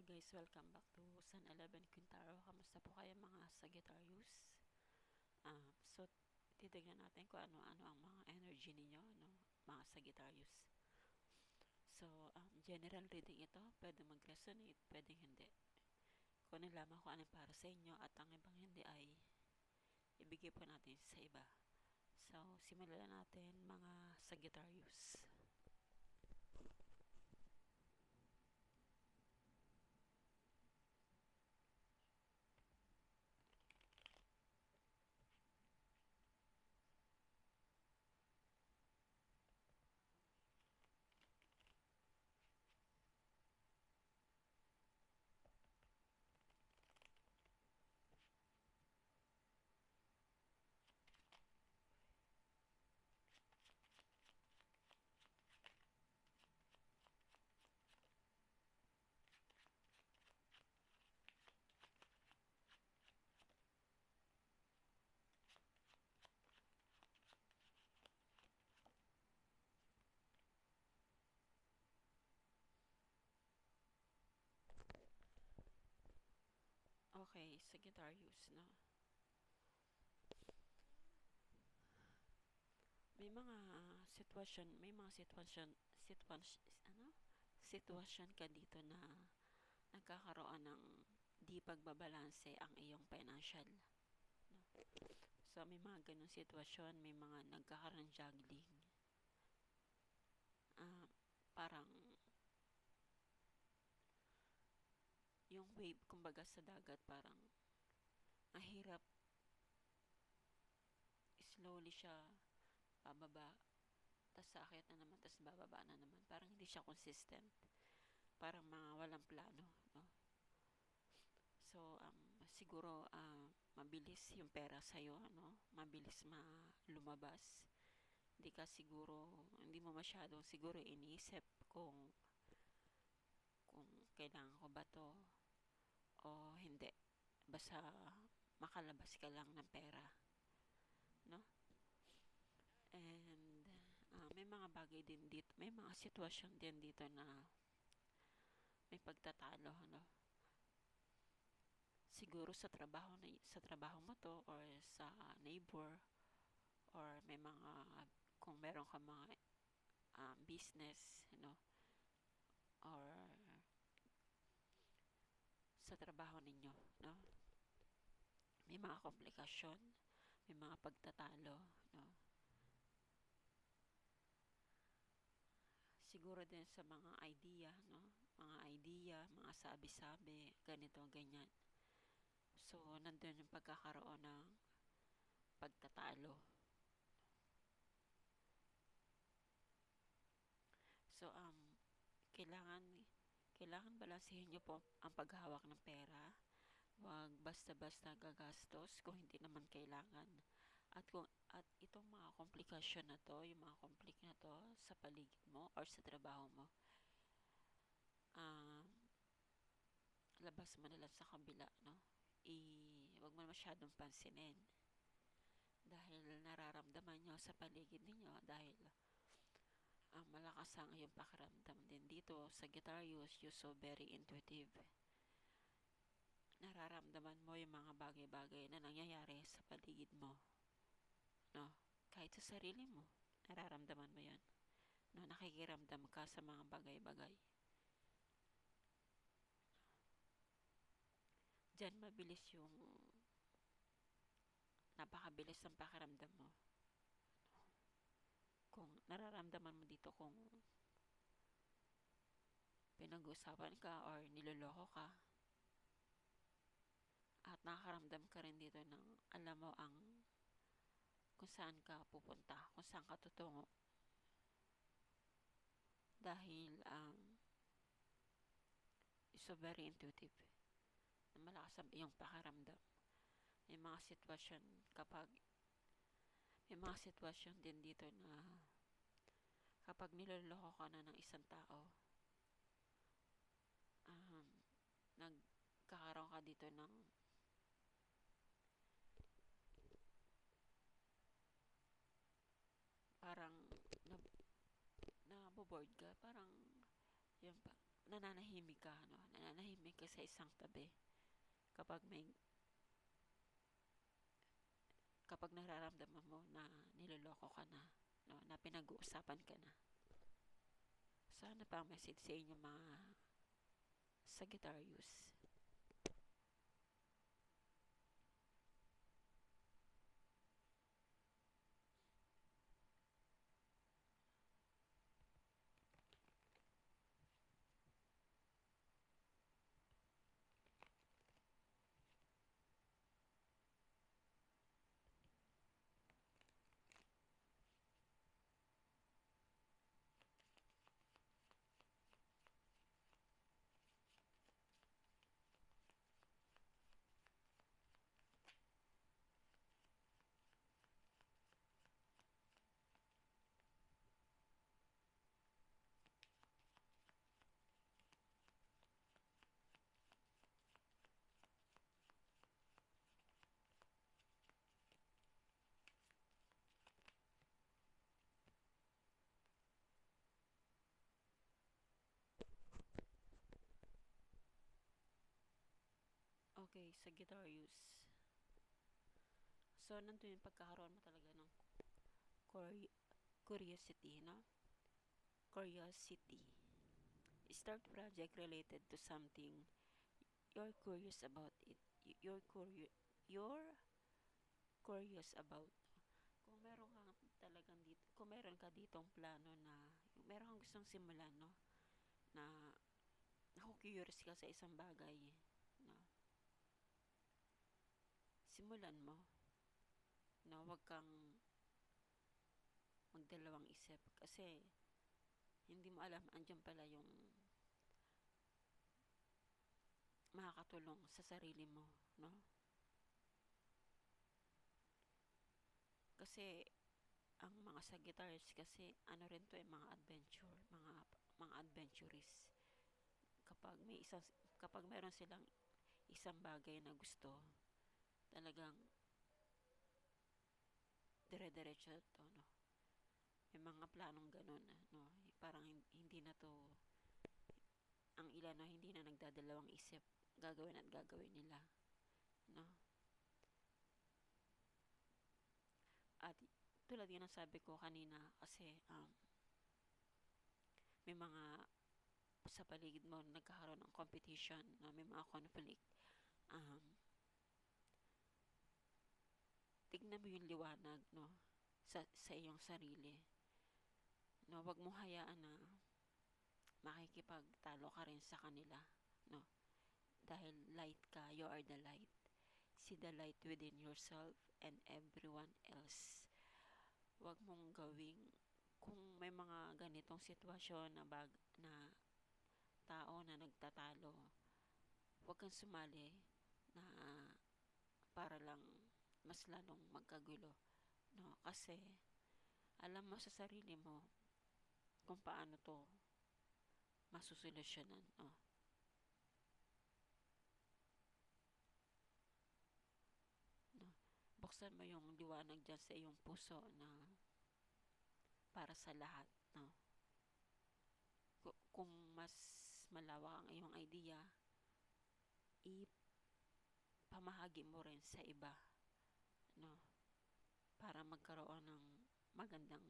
Hello guys, welcome back to San 11 Quintaro. Kamusta po kayo mga Sagittarius? Uh, so, titignan natin kung ano-ano ang mga energy ninyo, no? mga Sagittarius. So, um, general reading ito, pwede mag-resonate, pwede hindi. Kung lamang kung ano para sa inyo at ang ibang hindi ay ibigay po natin sa iba. So, simulan natin mga Sagittarius. Okay, Sagittarius, no? May mga sitwasyon, may mga sitwasyon, sitwasyon, ano? Sitwasyon ka dito na nagkakaroon ng di pagbabalanse ang iyong financial. No? So, may mga ganong sitwasyon, may mga nagkakaroon juggling. Uh, parang yung wave, kumbaga sa dagat, parang mahirap slowly siya bababa tas sakit na naman tas bababa na naman. Parang hindi siya consistent. Parang mga walang plano no? So um, siguro uh, mabilis yung pera sa iyo no mabilis ma lumabas. Hindi ka siguro hindi mo masyadong siguro iniisip kung kung kailangan ko ba to. Basta makalabas ka lang ng pera. No? And uh, may mga bagay din dito, may mga sitwasyon din dito na may pagtatalo, no? Siguro sa trabaho na sa trabaho mo to or sa neighbor or may mga kung meron ka mga um, business, you know, or sa trabaho ninyo, no? May mga komplikasyon, may mga pagtatalo, no? Siguro din sa mga idea, no? Mga idea, mga sabi-sabi, ganito, ganyan. So, nandun yung pagkakaroon ng pagtatalo. So, um, kailangan kailangan balansehin nyo po ang paghawak ng pera. Huwag basta-basta gagastos kung hindi naman kailangan. At kung at itong mga komplikasyon na to, yung mga komplik na to sa paligid mo or sa trabaho mo, um, labas mo na lang sa kabila, no? I, wag mo masyadong pansinin. Dahil nararamdaman nyo sa paligid ninyo, dahil ang malakas ang iyong pakiramdam din dito sa Guitarius, you're so very intuitive. Nararamdaman mo yung mga bagay-bagay na nangyayari sa paligid mo. No? Kahit sa sarili mo, nararamdaman mo yan. No, nakikiramdam ka sa mga bagay-bagay. Diyan mabilis yung napakabilis ng pakiramdam mo kung nararamdaman mo dito kung pinag-usapan ka or niloloko ka at nakakaramdam ka rin dito ng alam mo ang kung saan ka pupunta, kung saan ka tutungo. Dahil um, so very intuitive. Na malakas ang iyong pakaramdam. May mga sitwasyon kapag may mga sitwasyon din dito na kapag niloloko ka na ng isang tao, um, nagkakaroon ka dito ng parang na, naboboard ka, parang yung pa, nananahimik ka, no? Nananahimik ka sa isang tabi kapag may kapag nararamdaman mo na niloloko ka na, no, na pinag-uusapan ka na. So, ano pa message sa inyo mga Sagittarius? Okay, Sagittarius. So, nandun yung pagkakaroon mo talaga ng curi- curiosity, no? Curiosity. Start project related to something you're curious about it. You're curious you're curious about. Kung meron kang talagang dito, kung meron ka ditong plano na meron kang gustong simulan, no? Na ako curious ka sa isang bagay, no? Simulan mo. No, wag kang magdalawang isip kasi hindi mo alam andyan pala yung makakatulong sa sarili mo, no? Kasi ang mga Sagittarius kasi ano rin to eh, mga adventure, mga mga adventurist. Kapag may isang kapag meron silang isang bagay na gusto, talagang dire-diretso to, no? May mga planong ganun, no? Parang hindi na to ang ilan no, hindi na nagdadalawang isip gagawin at gagawin nila, no? At tulad yan ang sabi ko kanina kasi um, may mga sa paligid mo nagkakaroon ng competition, no? may mga conflict. Um, tignan mo yung liwanag, no? Sa, sa iyong sarili. No, wag mo hayaan na makikipagtalo ka rin sa kanila, no? Dahil light ka, you are the light. See the light within yourself and everyone else. Wag mong gawing kung may mga ganitong sitwasyon na bag na tao na nagtatalo, wag kang sumali na para lang mas lalong magkagulo. No? Kasi, alam mo sa sarili mo kung paano to masusolusyonan. No? No? Buksan mo yung liwanag dyan sa iyong puso na para sa lahat. No? Kung mas malawak ang iyong idea, ipamahagi mo rin sa iba para magkaroon ng magandang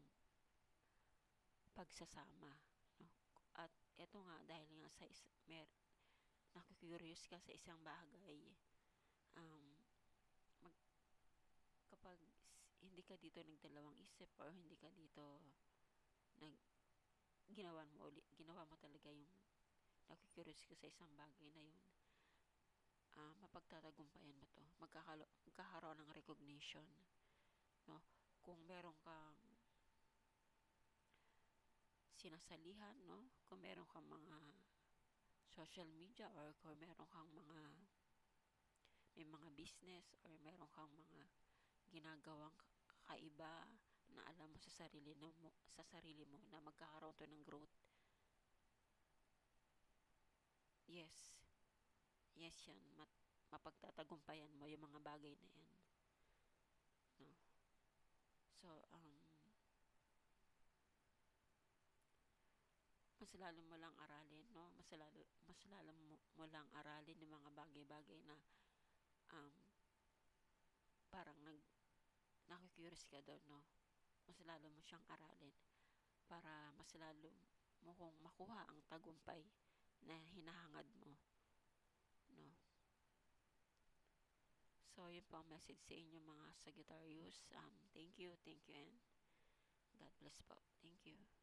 pagsasama no? At eto nga dahil nga sa is, mer nakikurious ka sa isang bagay um mag, kapag hindi ka dito nagdalawang isip or hindi ka dito nag ginawa mo uli, ginawa mo talaga yung nakikurious ka sa isang bagay na yun uh, mapagtatagumpayan mo to. Magkakaroon ng recognition no kung meron kang sinasalihan no? Kung meron kang mga social media or kung meron kang mga may mga business or meron kang mga ginagawang kaiba na alam mo sa sarili mo sa sarili mo na magkakaroon to ng growth. Yes. Yes yan. Mat, mapagtatagumpayan mo yung mga bagay na yan so um mas lalo mo lang aralin, no? Mas lalo, mas lalo mo, mo lang aralin yung mga bagay-bagay na um, parang nag naku-curious ka doon, no? Mas lalo mo siyang aralin para mas lalo mo kung makuha ang tagumpay na hinahangad mo, no? So, yun po ang message sa inyo mga Sagittarius. Um, thank you, thank you, and God bless po. Thank you.